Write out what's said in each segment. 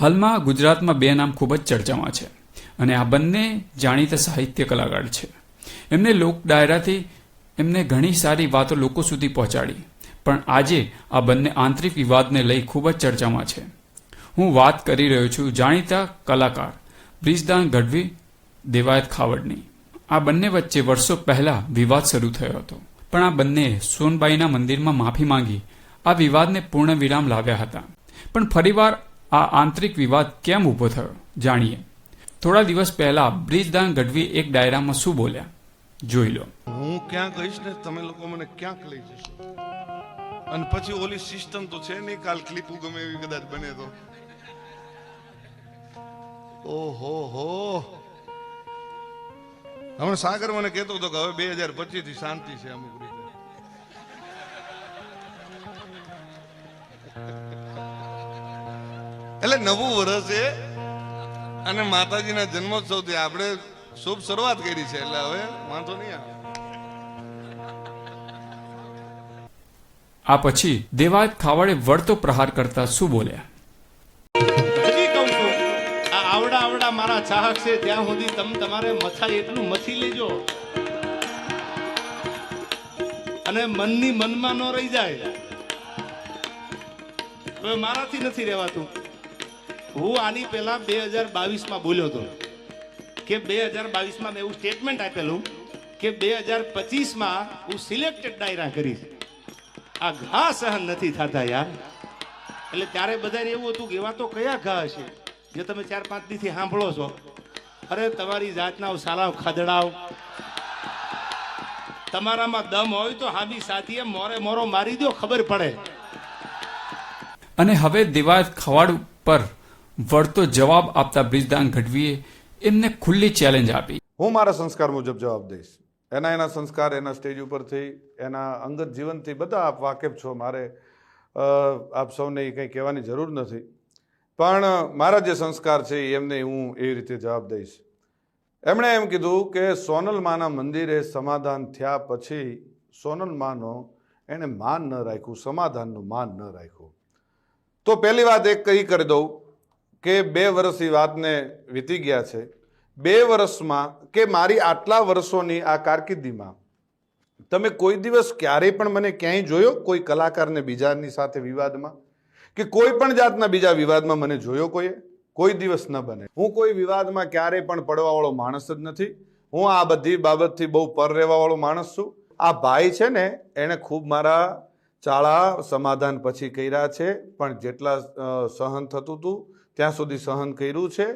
હાલમાં ગુજરાતમાં બે નામ ખૂબ જ ચર્ચામાં છે અને આ બંને જાણીતા સાહિત્ય કલાકાર છે. એમને લોક ડાયરાથી એમને ઘણી સારી વાતો લોકો સુધી પહોંચાડી, પણ આજે આ બંને આંતરિક વિવાદને લઈ ખૂબ જ ચર્ચામાં છે. હું વાત કરી રહ્યો છું જાણીતા કલાકાર બ્રિજદાન ગઢવી, દેવાયત ખાવડની. આ બંને વચ્ચે વર્ષો પહેલા વિવાદ શરૂ થયો હતો, પણ આ બંને સોનબાઈના મંદિરમાં માફી માંગી આ વિવાદને પૂર્ણ વિરામ લાવ્યા હતા. પણ ફરીવાર આ આંતરિક વિવાદ કેમ ઊભો થયો? જાણીએ. થોડા દિવસ પહેલા બ્રિજદાન ગઢવી એક ડાયરામાં શું બોલ્યા? જોઈ લો. હું ક્યાં કહીશ ને તમે લોકો મને ક્યાંક લઈ જશો? અને પછી ઓલી સિસ્ટમ તો છે નહીં કાલ ક્લિપ ગમે એવી કદાચ બને તો. ઓહો હો. હમણાં સાગર મને કહેતો હતો કે હવે બે હજાર પચીસથી શાંતિ છે અમુક એટલે નવું વર્ષ છે અને માતાજીના જન્મોત્સવથી આપણે શુભ શરૂઆત કરી છે. એટલે હવે વાંધો નહીં આવે. આ પછી દેવાજ ખાવડે વળતો પ્રહાર કરતા શું બોલ્યા? આવડા આવડા મારા ચાહક છે ત્યાં સુધી તમે તમારે મથાય એટલું મથી લેજો. અને મનની મનમાં ન રહી જાય. હવે મારાથી નથી રહેવાતું. હું આની પહેલા બે હજાર બાવીસમાં બોલ્યો હતો કે બે હજાર બાવીસમાં મેં એવું સ્ટેટમેન્ટ આપેલું કે બે હજાર પચીસમાં હું સિલેક્ટેડ ડાયરા કરીશ. આ ઘા સહન નથી થતા યાર. એટલે ત્યારે બધાને એવું હતું કે એવા તો કયા ઘા હશે? જે તમે ચાર પાંચ દીથી સાંભળો છો. અરે, તમારી જાતના સાલાવ ખદડાવ. તમારામાં દમ હોય તો હામી સાથીએ મોરે મોરો મારી દો ખબર પડે. અને હવે દિવાળ ખવાડ પર વળતો જવાબ આપતા બ્રિજદાન ગઢવીએ એમને ખુલ્લી ચેલેન્જ આપી. હું મારા સંસ્કાર મુજબ જવાબ દઈશ. એના એના સંસ્કાર એના સ્ટેજ ઉપરથી એના અંગત જીવનથી બધા આપ વાકેફ છો. મારે આપ સૌને એ કંઈ કહેવાની જરૂર નથી. પણ મારા જે સંસ્કાર છે એમને હું એ રીતે જવાબ દઈશ. એમણે એમ કીધું કે સોનલ માના મંદિરે સમાધાન થયા પછી સોનલ માનો એણે માન ન રાખ્યું, સમાધાનનું માન ન રાખ્યું. તો પહેલી વાત એક કહી કરી દઉં. કે બે વર્ષ એ વાતને વીતી ગયા છે. બે વર્ષમાં કે મારી આટલા વર્ષોની આ કારકિર્દીમાં તમે કોઈ દિવસ ક્યારેય પણ મને ક્યાંય જોયો? કોઈ કલાકારને બીજાની સાથે વિવાદમાં? કે કોઈ પણ જાતના બીજા વિવાદમાં મને જોયો કોઈએ? કોઈ દિવસ ન બને. હું કોઈ વિવાદમાં ક્યારેય પણ પડવાવાળો માણસ જ નથી. હું આ બધી બાબતથી બહુ પર રહેવાવાળો માણસ છું. આ ભાઈ છે ને, એણે ખૂબ મારા ચાળા સમાધાન પછી કર્યા છે. પણ જેટલા સહન થતું હતું ત્યાં સુધી સહન કર્યું છે.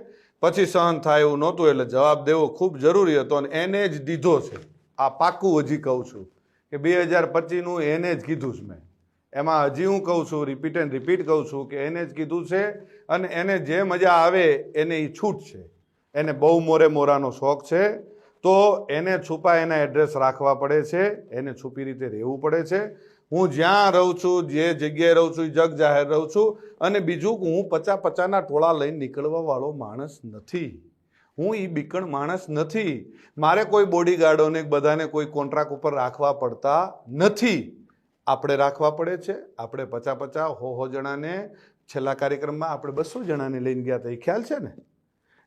પછી સહન થાય એવું નહોતું એટલે જવાબ દેવો ખૂબ જરૂરી હતો અને એને જ દીધો છે. આ પાક્કું હજી કહું છું કે બે હજાર પચીસનું એને જ કીધું છે મેં. એમાં હજી હું કહું છું રિપીટ એન્ડ રિપીટ કહું છું કે એને જ કીધું છે અને એને જે મજા આવે એને એ છૂટ છે. એને બહુ મોરે મોરાનો શોખ છે. તો એને છુપા એના એડ્રેસ રાખવા પડે છે. એને છુપી રીતે રહેવું પડે છે. હું જ્યાં રહું છું, જે જગ્યાએ રહું છું એ જગ જાહેર રહું છું, અને બીજું હું પચા પચાના ટોળા લઈને નીકળવા વાળો માણસ નથી. હું એ બીકણ માણસ નથી. મારે કોઈ બોડીગાર્ડોને બધાને કોઈ કોન્ટ્રાક્ટ ઉપર રાખવા પડતા નથી. આપણે રાખવા પડે છે. આપણે પચા પચા હો હો જણાને છેલ્લા કાર્યક્રમમાં આપણે બસો જણાને લઈને ગયા હતા. એ ખ્યાલ છે ને?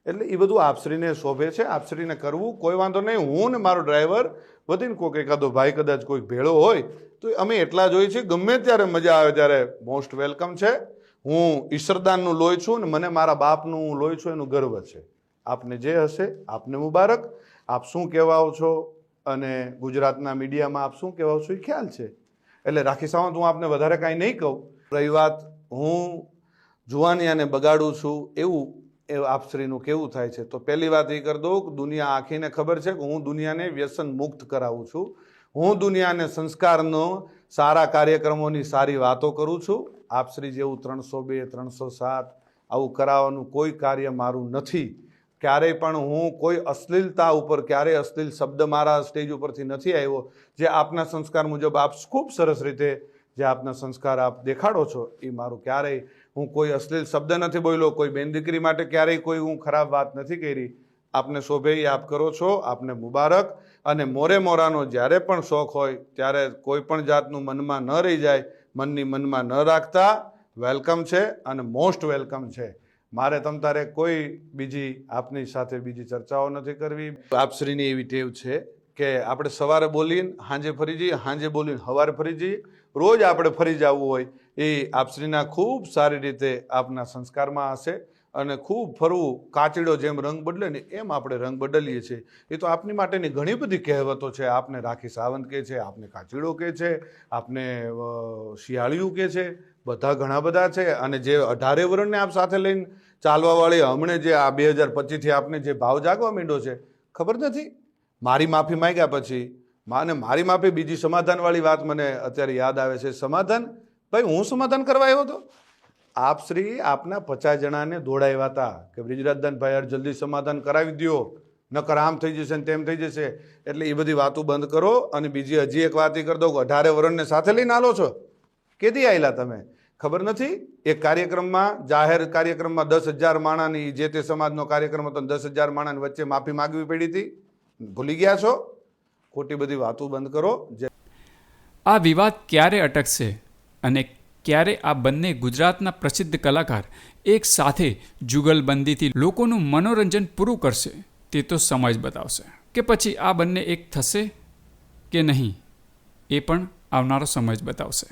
એટલે એ બધું આપશ્રીને શોભે છે, આપશ્રીને કરવું, કોઈ વાંધો નહીં. હું ને મારો ડ્રાઈવર વધીને કોઈક એકાદો ભાઈ કદાચ કોઈક ભેળો હોય, તો અમે એટલા જ હોઈએ છીએ. ગમે ત્યારે મજા આવે ત્યારે મોસ્ટ વેલકમ છે. હું ઈશ્વરદાનનું લોહી છું ને મને મારા બાપનું લોહી છું, એનું ગર્વ છે. આપને જે હશે, આપને મુબારક. આપ શું કહેવાઓ છો? અને ગુજરાતના મીડિયામાં આપ શું કહેવાઓ છો? એ ખ્યાલ છે. એટલે રાખી સાવંત, હું આપને વધારે કાંઈ નહીં કહું. રહી વાત, હું જુવાનિયાને બગાડું છું એવું એ આપશ્રીનું કેવું થાય છે? તો પહેલી વાત એ કરી દઉં કે દુનિયા આખીને ખબર છે કે હું દુનિયાને વ્યસન મુક્ત કરાવું છું. હું દુનિયાને સંસ્કારનો, સારા કાર્યક્રમોની સારી વાતો કરું છું. આપશ્રી જેવું ત્રણસો બે, ત્રણસો સાત આવું કરાવવાનું કોઈ કાર્ય મારું નથી. ક્યારેય પણ હું કોઈ અશ્લીલતા ઉપર, ક્યારેય અશ્લીલ શબ્દ મારા સ્ટેજ ઉપરથી નથી આવ્યો. જે આપના સંસ્કાર મુજબ આપ ખૂબ સરસ રીતે, જે આપના સંસ્કાર આપ દેખાડો છો, એ મારું ક્યારેય હું કોઈ અશ્લીલ શબ્દ નથી બોલ્યો, કોઈ બેન દીકરી માટે ક્યારેય કોઈ હું ખરાબ વાત નથી કરી. આપને શોભે આપ કરો છો, આપને મુબારક. અને મોરે મોરાનો જ્યારે પણ શોખ હોય, ત્યારે કોઈ પણ જાતનું મનમાં ન રહી જાય, મનની મનમાં ન રાખતા, વેલકમ છે અને મોસ્ટ વેલકમ છે. મારે તમ તારે કોઈ બીજી આપની સાથે બીજી ચર્ચાઓ નથી કરવી. આપશ્રીની એવી ટેવ છે કે આપણે સવારે બોલીને સાંજે ફરી જઈએ સાંજે બોલીને સવારે ફરી જઈએ. રોજ આપણે ફરી જવું હોય એ આપશ્રીના ખૂબ સારી રીતે આપના સંસ્કારમાં હશે અને ખૂબ ફરવું કાચડો જેમ રંગ બદલે ને એમ આપણે રંગ બદલીએ છીએ. એ તો આપની માટેની ઘણી બધી કહેવતો છે. આપને રાખી સાવંત કહે છે, આપને કાચીડો કહે છે, આપને શિયાળિયું કહે છે, બધા ઘણા બધા છે અને જે અઢારે વર્ણને આપ સાથે લઈને ચાલવાવાળી હમણે જે આ બે હજાર પચીસથી આપને જે ભાવ જાગવા માંડ્યો છે, ખબર નથી? મારી માફી માંગ્યા પછી, માને મારી માફી બીજી સમાધાનવાળી વાત મને અત્યારે યાદ આવે છે. સમાધાન ભાઈ, હું સમાધાન કરવા આવ્યો હતો? આપ શ્રી આપના પચાસ જણાને દોડાવ્યા હતા કે બ્રિજરાજદાનભાઈ યાર જલ્દી સમાધાન કરાવી દ્યો, નકર આમ થઈ જશે ને તેમ થઈ જશે. એટલે એ બધી વાતો બંધ કરો અને બીજી હજી એક વાત એ કરી દો કે અઢારે વરણને સાથે લઈને આલો છો. કેદી આવેલા તમે? ખબર નથી? એક કાર્યક્રમમાં, જાહેર કાર્યક્રમમાં દસ હજાર માણાની જે તે સમાજનો કાર્યક્રમ હતો દસ હજાર માણાની વચ્ચે માફી માગવી પડી હતી. ભૂલી ગયા છો? ખોટી બધી વાતો બંધ કરો. જે આ વિવાદ ક્યારે અટકશે? અને ક્યારે આ બંને ગુજરાતના પ્રસિદ્ધ કલાકાર એક સાથે જુગલબંધીથી લોકોનું મનોરંજન પૂરું કરશે તે તો સમય બતાવશે. કે પછી આ બંને એક થશે કે નહીં, એ પણ આવનારો સમય બતાવશે.